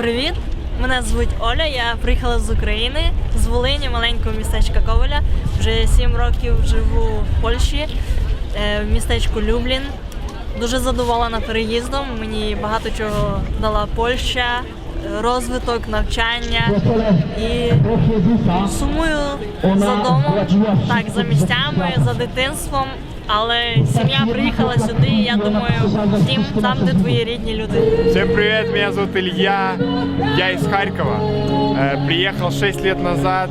Привіт! Мене звуть Оля. Я приїхала з України, з Волині, маленького містечка Коваля. Вже 7 років живу в Польщі, е, в містечку Люблін. Дуже задоволена переїздом. Мені багато чого дала Польща, розвиток, навчання і сумую за домом, так, за місцями, за дитинством. Але сім'я приїхала сюди, я думаю, дім там, де твої рідні люди. Всем привет, меня зовут Илья, я из Харькова. Э, Приехал 6 лет назад,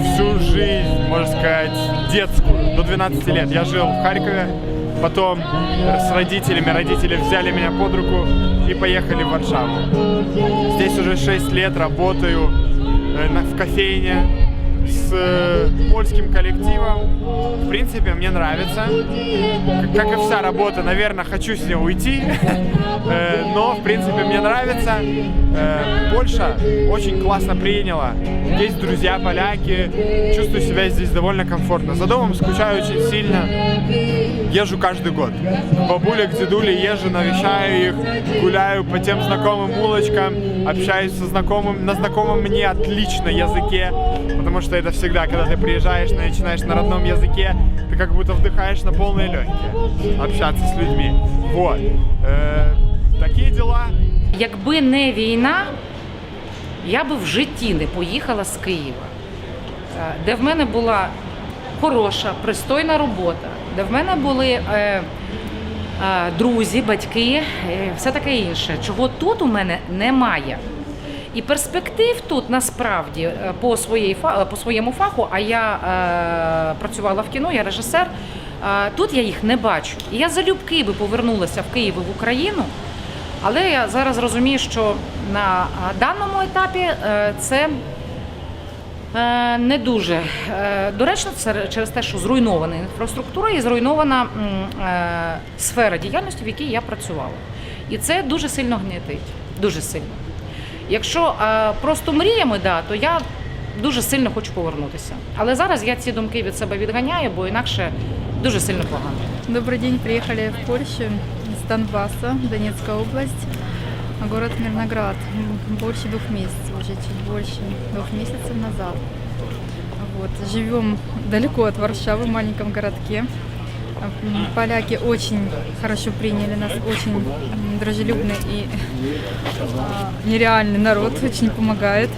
всю жизнь, можно сказать, детскую, до 12 лет. Я жил в Харькове, потом с родителями, родители взяли меня под руку и поехали в Варшаву. Здесь уже 6 лет работаю э, на- в кофейне с э, польским коллективом. В принципе, мне нравится. Как и вся работа, наверное, хочу с нее уйти. Э, Но, в принципе, мне нравится. Э, Польша очень классно приняла. Есть друзья поляки. Чувствую себя здесь довольно комфортно. За домом скучаю очень сильно. Езжу каждый год. К бабуле, к дедуле езжу, навещаю их, гуляю по тем знакомым улочкам, общаюсь со знакомым, на знакомом мне отлично языке, потому что это всегда, когда ты приезжаешь, начинаешь на родном языке, ты как будто вдыхаешь на полные легкие, общаться с людьми. Вот. Э, такие дела. Якби не війна, я би в житті не поїхала з Києва, Е, де в мене була хороша, пристойна робота, де в мене були е, е, друзі, батьки, е, все таке інше, чого тут у мене немає. І перспектив тут насправді е, по, своїй, е, по своєму фаху, а я е, працювала в кіно, я режисер. е, Тут я їх не бачу. І я залюбки би повернулася в Київ в Україну, але я зараз розумію, що на е, даному етапі е, це е, не дуже е, доречно це через те, що зруйнована інфраструктура і зруйнована е, сфера діяльності, в якій я працювала. І це дуже сильно гнітить. Дуже сильно. Якщо е, просто мріями, да, то я дуже сильно хочу повернутися. Але зараз я ці думки від себе відганяю, бо інакше дуже сильно погано. Добрый день, приехали в Польшу из Донбасса, Донецкая область, город Мирноград. М, Больше двух месяцев, уже чуть больше двух месяцев назад. Вот. Живем далеко от Варшавы, в маленьком городке. Поляки очень хорошо приняли нас, очень дружелюбный и а, нереальный народ, очень помогает.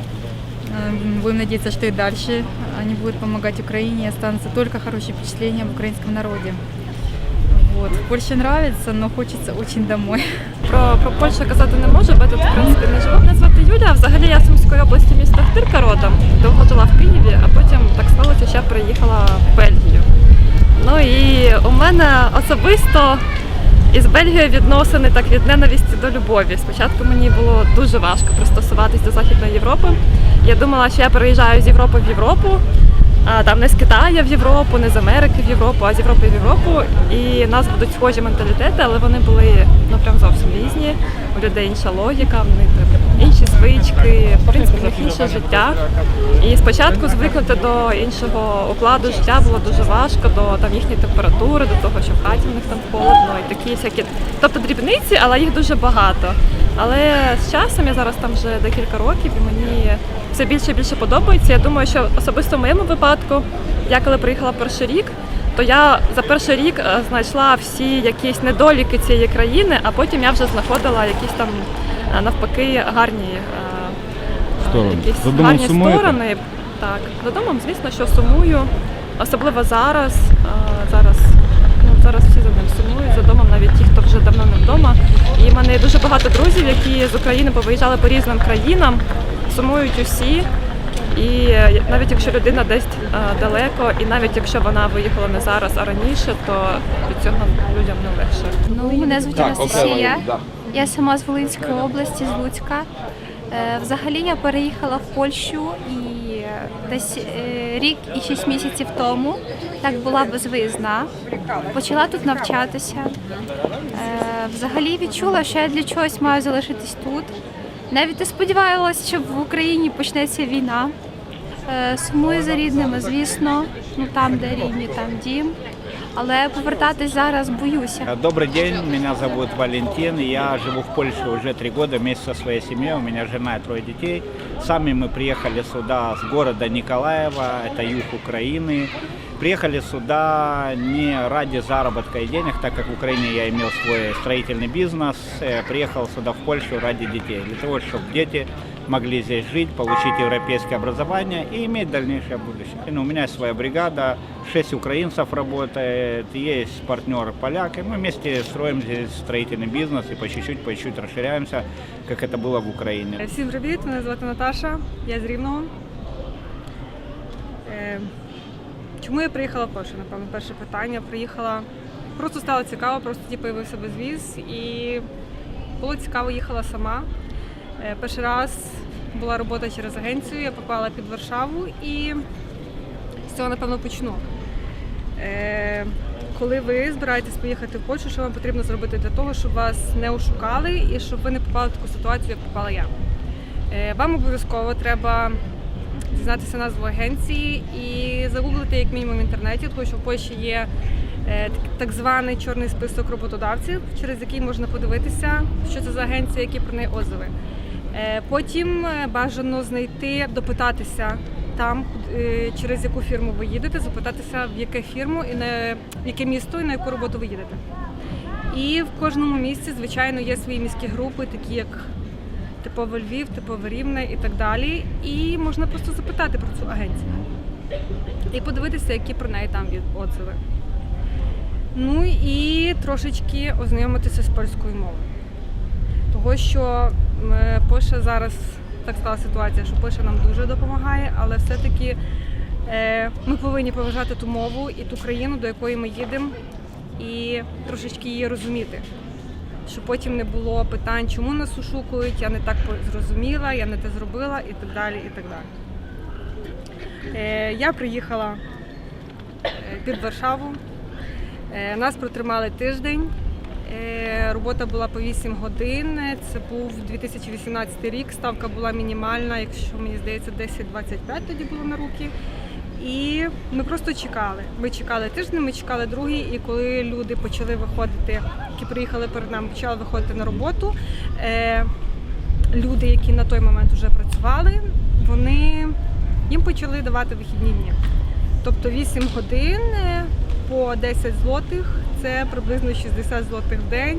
М, Будем надеяться, что и дальше они будут помогать Украине, и останутся только хорошие впечатления об украинском народе. Вот. Польща нравится, но хочется очень домой. Про, про Польщу казати не можу, бо тут в принципі не живу. Юля. Взагалі я з Сумської області міста Хтирка родом. Довго жила в Києві, а потім так сталося, що я приїхала в Бельгію. Ну і у мене особисто із Бельгією відносини так від ненависті до любові. Спочатку мені було дуже важко пристосуватись до Західної Європи. Я думала, що я переїжджаю з Європи в Європу, а там не з Китаю в Європу, не з Америки в Європу, а з Європи в Європу. І в нас будуть схожі менталітети, але вони були ну прям зовсім різні. У людей інша логіка, в них інші звички, в принципі, в інше життя. І спочатку звикнути до іншого укладу життя було дуже важко, до там їхньої температури, до того, що в хаті в них там холодно, і такі всякі. Тобто дрібниці, але їх дуже багато. Але з часом я зараз там вже декілька років і мені все більше і більше подобається. Я думаю, що особисто в моєму випадку, я коли приїхала перший рік, то я за перший рік е, знайшла всі якісь недоліки цієї країни, а потім я вже знаходила якісь там навпаки гарні е, Сторони. якісь За домом гарні сумуєте? сторони. Так, за домом, звісно, що сумую, особливо зараз. е, Зараз ну зараз всі за ним сумують, за домом, навіть ті, хто вже давно не вдома. І в мене є дуже багато друзів, які з України повиїжджали по різним країнам, сумують усі. І е, навіть якщо людина десь далеко, і навіть якщо вона виїхала не зараз, а раніше, то від цього людям не легше. Ну, мене звуть Анастасія. Я сама з Волинської області, з Луцька. Е, Взагалі я переїхала в Польщу і е, десь е, рік і шість місяців тому так була безвиїзна. Почала тут навчатися. Взагалі відчула, що я для чогось маю залишитись тут. Навіть не сподівалася, що в Україні почнеться війна. Сумую за рідними, звісно, ну там, де рідні, там дім але повертатись зараз боюся. Добрый день, меня зовут Валентин, я живу в Польше уже три года вместе со своей семьей, у меня жена и трое детей. Сами мы приехали сюда с города Николаева, это юг Украины. Приехали сюда не ради заработка и денег, так как в Украине я имел свой строительный бизнес. Э, Приехал сюда в Польшу ради детей, для того, чтобы дети могли здесь жить, получить европейское образование и иметь дальнейшее будущее. Ну, у меня есть своя бригада, шесть украинцев работает, есть партнер поляк, и мы вместе строим здесь строительный бизнес и по чуть-чуть, по чуть-чуть расширяемся, как это было в Украине. Всім привіт! Мене звати Наташа, я з Рівного. Е, Чому я приїхала в Польщу? Напевно, перше питання. Приїхала, просто стало цікаво, просто ті появився безвіз і було цікаво, їхала сама. Е, Перший раз була робота через агенцію, я попала під Варшаву і з цього, напевно, почну. Е, Коли ви збираєтесь поїхати в Польщу, що вам потрібно зробити для того, щоб вас не ошукали і щоб ви не попали в таку ситуацію, як попала я? Е, Вам обов'язково треба дізнатися назву агенції і загуглити як мінімум в інтернеті, тому що в Польщі є так званий чорний список роботодавців, через який можна подивитися, що це за агенція, які про неї отзиви. Е, Потім е, бажано знайти, допитатися там, е, через яку фірму ви їдете, запитатися, в яке фірму і на яке місто і на яку роботу ви їдете. І в кожному місці, звичайно, є свої міські групи, такі як типово Львів, типово Рівне і так далі. І можна просто запитати про цю агенцію і подивитися, які про неї там є отзиви. Ну і трошечки ознайомитися з польською мовою. Того, що Польща зараз так стала ситуація, що Польща нам дуже допомагає, але все-таки е, ми повинні поважати ту мову і ту країну, до якої ми їдемо, і трошечки її розуміти. Щоб потім не було питань, чому нас ошукують, я не так зрозуміла, я не те зробила і так далі. І так далі. Е, я приїхала е, під Варшаву. Е, нас протримали тиждень. Е, Робота була по 8 годин. Це був 2018 рік. Ставка була мінімальна, якщо мені здається, 10-25 тоді було на руки. І ми просто чекали. Ми чекали тиждень, ми чекали другий, і коли люди почали виходити, які приїхали перед нами, почали виходити на роботу. Е, люди, які на той момент вже працювали, вони їм почали давати вихідні дні. Тобто 8 годин е, по 10 злотих це приблизно 60 злотих в день.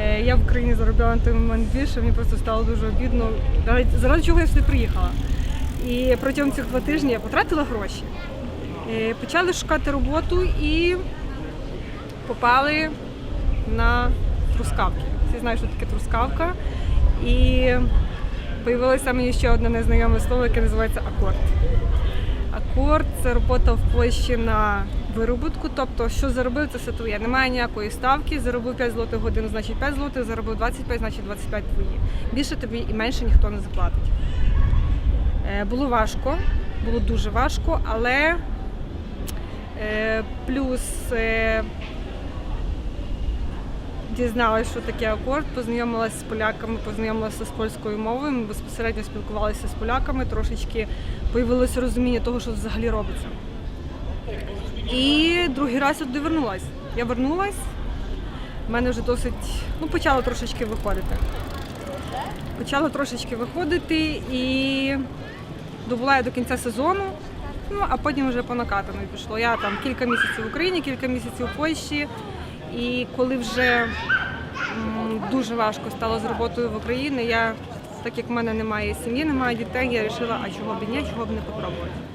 Е, Я в Україні заробляла на той момент більше, мені просто стало дуже обідно. Заради, чого я сюди приїхала. І протягом цих два тижні я потратила гроші. Е, Почали шукати роботу і попали на трускавки. Всі знають, що таке трускавка. І появилося мені ще одне незнайоме слово, яке називається акорд. Акорд це робота в Польщі на виробітку. Тобто, що заробив, це все твоє. Немає ніякої ставки. Заробив 5 злотих годину, значить 5 злотих, заробив 25, значить 25 твої. Більше тобі і менше ніхто не заплатить. Е, Було важко, було дуже важко, але е, плюс е, дізналася, що таке акорд, познайомилася з поляками, познайомилася з польською мовою. Ми безпосередньо спілкувалися з поляками, трошечки появилося розуміння того, що взагалі робиться. І другий раз я туди вернулась. Я вернулась, в мене вже досить, ну, почало трошечки виходити. Почало трошечки виходити і добула я до кінця сезону, ну а потім вже по накатаному пішло. Я там кілька місяців в Україні, кілька місяців в Польщі. І коли вже м, дуже важко стало з роботою в Україні, я, так як в мене немає сім'ї, немає дітей, я вирішила, а чого б і ні, чого б не попробувати.